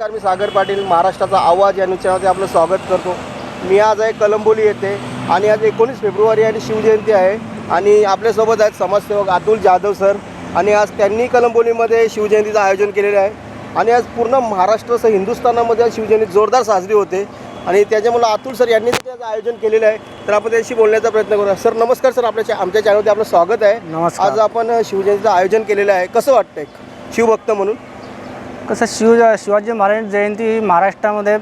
नमस्कार मी सागर पाटील महाराष्ट्राचा आवाज या न्यूजमध्ये आपलं स्वागत करतो. मी आज आहे कलंबोली येथे आणि आज एकोणीस फेब्रुवारी आणि शिवजयंती आहे. आणि आपल्यासोबत आहेत समाजसेवक अतुल जाधव सर आणि आज त्यांनी कलंबोलीमध्ये शिवजयंतीचं आयोजन केलेलं आहे. आणि आज पूर्ण महाराष्ट्रासह हिंदुस्थानामध्ये आज शिवजयंती जोरदार साजरी होते. आणि त्याच्यामुळे अतुल सर यांनी त्याचं आयोजन केलेलं आहे. तर आपण त्यांच्याशी बोलण्याचा प्रयत्न करूया. सर नमस्कार सर आपल्या आमच्या चॅनलमध्ये आपलं स्वागत आहे. आज आपण शिवजयंतीचं आयोजन केलेलं आहे. कसं वाटतं एक शिवभक्त म्हणून. कसं शिव शिवाजी महाराज जयंती ही महाराष्ट्रामध्ये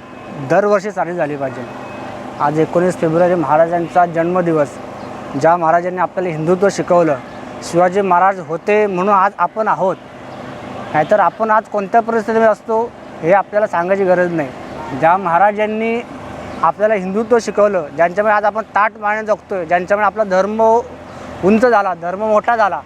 दरवर्षी साजरी झाली पाहिजे. आज एकोणीस फेब्रुवारी महाराजांचा जन्मदिवस ज्या महाराजांनी आपल्याला हिंदुत्व शिकवलं शिवाजी महाराज होते म्हणून आज आपण आहोत. नाहीतर आपण आज कोणत्या परिस्थितीमध्ये असतो हे आपल्याला सांगायची गरज नाही. ज्या महाराजांनी आपल्याला हिंदुत्व शिकवलं ज्यांच्यामुळे आज आपण ताट माने आहे ज्यांच्यामुळे आपला धर्म उंच झाला धर्म मोठा झाला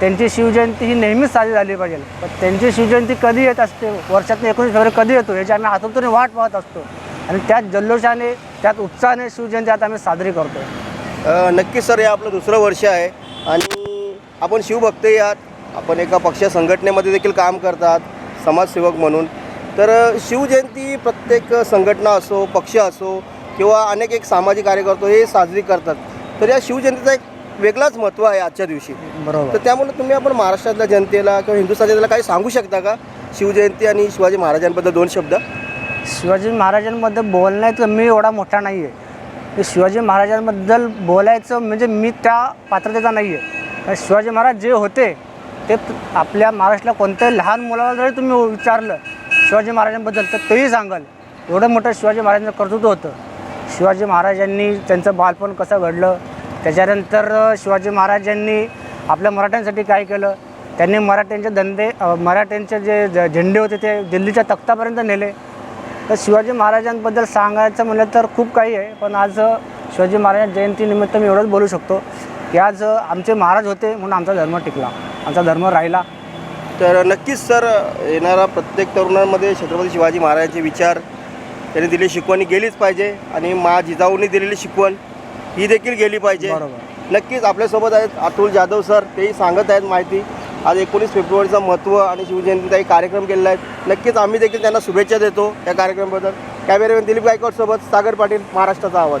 त्यांची शिवजयंती ही नेहमीच साजरी झाली पाहिजे. पण त्यांची शिवजयंती कधी येत असते? वर्षातून एकोणीस फेब्रुवारी कधी येतो? याची आम्ही आतुरतेने वाट पाहत असतो. आणि त्यात जल्लोषाने त्यात उत्साहाने शिवजयंती आता आम्ही साजरी करतो नक्कीच सर हे आपलं दुसरं वर्ष आहे. आणि आपण शिवभक्तही आहात. आपण एका पक्ष संघटनेमध्ये देखील काम करतात समाजसेवक म्हणून. तर शिवजयंती प्रत्येक संघटना असो पक्ष असो किंवा अनेक एक सामाजिक कार्यकर्ते हे साजरी करतात. तर या शिवजयंतीचा एक वेगळाच महत्त्व आहे आजच्या दिवशी. बरोबर. तर त्यामुळे तुम्ही आपण महाराष्ट्रातल्या जनतेला किंवा जनतेला काही सांगू शकता का? शिवजयंती आणि शिवाजी महाराजांबद्दल दोन शब्द. शिवाजी महाराजांबद्दल बोलण्यात मी एवढा मोठा नाही आहे शिवाजी महाराजांबद्दल बोलायचं म्हणजे मी त्या पात्रतेचा नाही आहे शिवाजी महाराज जे होते ते आपल्या महाराष्ट्राला कोणत्याही लहान मुलाला जरी तुम्ही विचारलं शिवाजी महाराजांबद्दल तर तेही सांगाल. एवढं मोठं शिवाजी महाराजांचं कर्तृत्व होतं. शिवाजी महाराजांनी त्यांचं बालपण कसं घडलं त्याच्यानंतर शिवाजी महाराजांनी आपल्या मराठ्यांसाठी काय केलं? त्यांनी मराठ्यांचे धंदे मराठ्यांचे जे झेंडे होते ते दिल्लीच्या तख्तापर्यंत नेले. तर शिवाजी महाराजांबद्दल सांगायचं म्हणलं तर खूप काही आहे पण आज शिवाजी महाराज जयंतीनिमित्त मी एवढंच बोलू शकतो की आज आमचे महाराज होते म्हणून आमचा धर्म टिकला आमचा धर्म राहिला. तर नक्कीच सर येणारा प्रत्येक तरुणांमध्ये छत्रपती शिवाजी महाराजांचे विचार त्यांनी दिलेली शिकवणी गेलीच पाहिजे आणि मा जिजाऊंनी दिलेली शिकवण ही देखील गेली पाहिजे. बरोबर. नक्कीच आपल्यासोबत आहेत अतुल जाधव सर तेही सांगत आहेत माहिती. आज एकोणीस फेब्रुवारीचं महत्त्व आणि शिवजयंतीचा एक कार्यक्रम केलेला आहे. नक्कीच आम्ही देखील त्यांना शुभेच्छा देतो या कार्यक्रमाबद्दल. कॅमेरामॅन दिलीप गायकवाडसोबत सागर पाटील महाराष्ट्राचा आवाज.